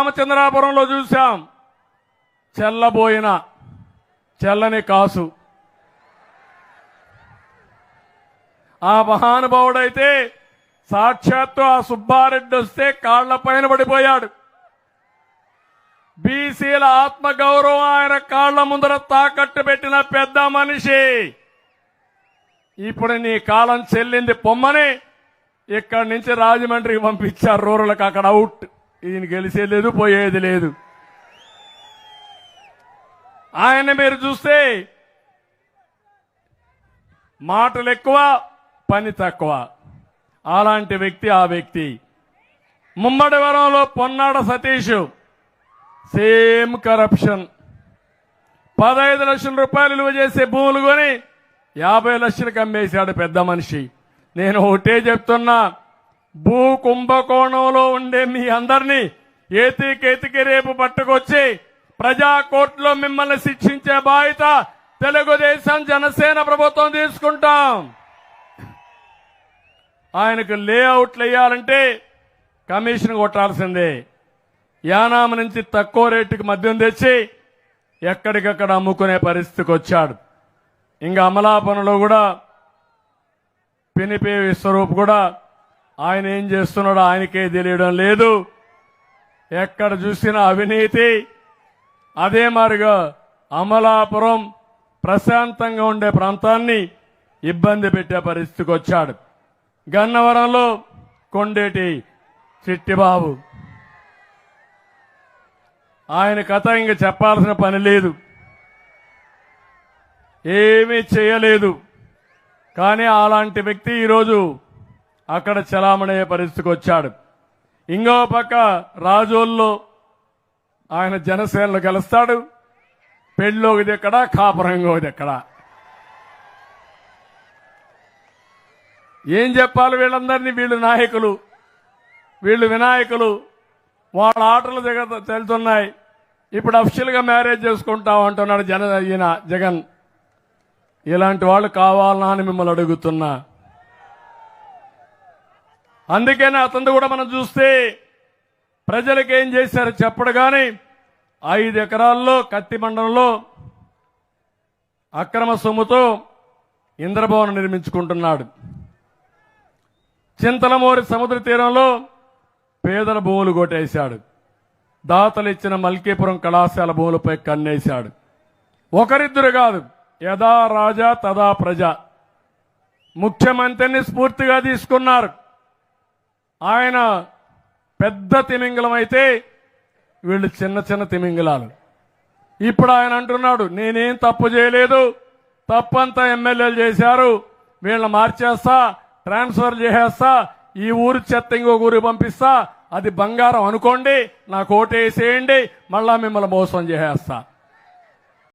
రామచంద్రాపురంలో చూశాం. చెల్లబోయిన చెల్లని కాసు. ఆ మహానుభావుడైతే సాక్షాత్తు ఆ సుబ్బారెడ్డి వస్తే కాళ్ళ పైన పడిపోయాడు. బీసీల ఆత్మగౌరవం ఆయన కాళ్ళ ముందర తాకట్టు పెట్టిన పెద్ద మనిషి. ఇప్పుడు నీ కాలం చెల్లింది పొమ్మని ఇక్కడి నుంచి రాజమండ్రికి పంపించారు రూరల్కి అక్కడ అవుట్. ఈయన గెలిచేది లేదు పోయేది లేదు. ఆయన మీరు చూస్తే మాటలు ఎక్కువ పని తక్కువ. అలాంటి వ్యక్తి ఆ వ్యక్తి. ముమ్మడివరంలో పొన్నాడ సతీష్. Same corruption. పదహైదు లక్షల రూపాయలు విలువ చేసే భూములు కొని యాభై లక్షలకు అమ్మేశాడు పెద్ద మనిషి. నేను ఒకటే చెప్తున్నా భూ కుంభకోణంలో ఉండే మీ అందరినీ ఏతికేతికి రేపు పట్టుకొచ్చి ప్రజా కోర్టులో మిమ్మల్ని శిక్షించే బాధ్యత తెలుగుదేశం జనసేన ప్రభుత్వం తీసుకుంటాం. ఆయనకు లేఅవుట్లు వేయాలంటే కమిషన్ కొట్టాల్సిందే. యానామ నుంచి తక్కువ రేటుకి మద్యం తెచ్చి ఎక్కడికక్కడ అమ్ముకునే పరిస్థితికి వచ్చాడు. ఇంకా అమలాపనలో కూడా పినిపే విశ్వరూప్ కూడా ఆయన ఏం చేస్తున్నాడో ఆయనకే తెలియడం లేదు. ఎక్కడ చూసినా అవినీతి. అదే మారిగా అమలాపురం ప్రశాంతంగా ఉండే ప్రాంతాన్ని ఇబ్బంది పెట్టే పరిస్థితికి వచ్చాడు. గన్నవరంలో కొండేటి చిట్టిబాబు. ఆయన కథ ఇంక చెప్పాల్సిన పని లేదు. ఏమీ చేయలేదు. కానీ అలాంటి వ్యక్తి ఈరోజు అక్కడ చలామణయ్యే పరిస్థితికి వచ్చాడు. ఇంకో పక్క రాజోల్లో ఆయన జనసేనలో గెలుస్తాడు. పెళ్ళోది ఎక్కడ కాపురంగోది ఎక్కడ? ఏం చెప్పాలి వీళ్ళందరినీ? వీళ్ళు నాయకులు. వీళ్ళు వినాయకులు. వాళ్ళ ఆటలు దిగ తెలుతున్నాయి. ఇప్పుడు అఫిషియల్గా మ్యారేజ్ చేసుకుంటాం అంటున్నాడు జన ఈయన జగన్. ఇలాంటి వాళ్ళు కావాలనా అని మిమ్మల్ని అడుగుతున్నా. అందుకనే అతను కూడా మనం చూస్తే ప్రజలకు ఏం చేశారు చెప్పడు కానీ ఐదు ఎకరాల్లో కత్తి మండలంలో అక్రమ సొమ్ముతో ఇంద్రభవనం నిర్మించుకుంటున్నాడు. చింతలమూరి సముద్ర తీరంలో పేదల భూములు కొట్టేశాడు. దాతలు ఇచ్చిన మల్కీపురం కళాశాల భూములపై కన్నేశాడు. ఒకరిద్దరు కాదు యథా రాజా తదా ప్రజ. ముఖ్యమంత్రిని స్ఫూర్తిగా తీసుకున్నారు. ఆయన పెద్ద తిమింగలం అయితే వీళ్ళు చిన్న చిన్న తిమింగలాలు. ఇప్పుడు ఆయన అంటున్నాడు నేనేం తప్పు చేయలేదు తప్పంతా ఎమ్మెల్యేలు చేశారు వీళ్ళని మార్చేస్తా ట్రాన్స్ఫర్ చేసేస్తా ఈ ఊరు చెత్త ఇంకో ఊరికి పంపిస్తా అది బంగారం అనుకోండి నాకు ఓటేసేయండి మళ్ళా మిమ్మల్ని మోసం చేసేస్తా.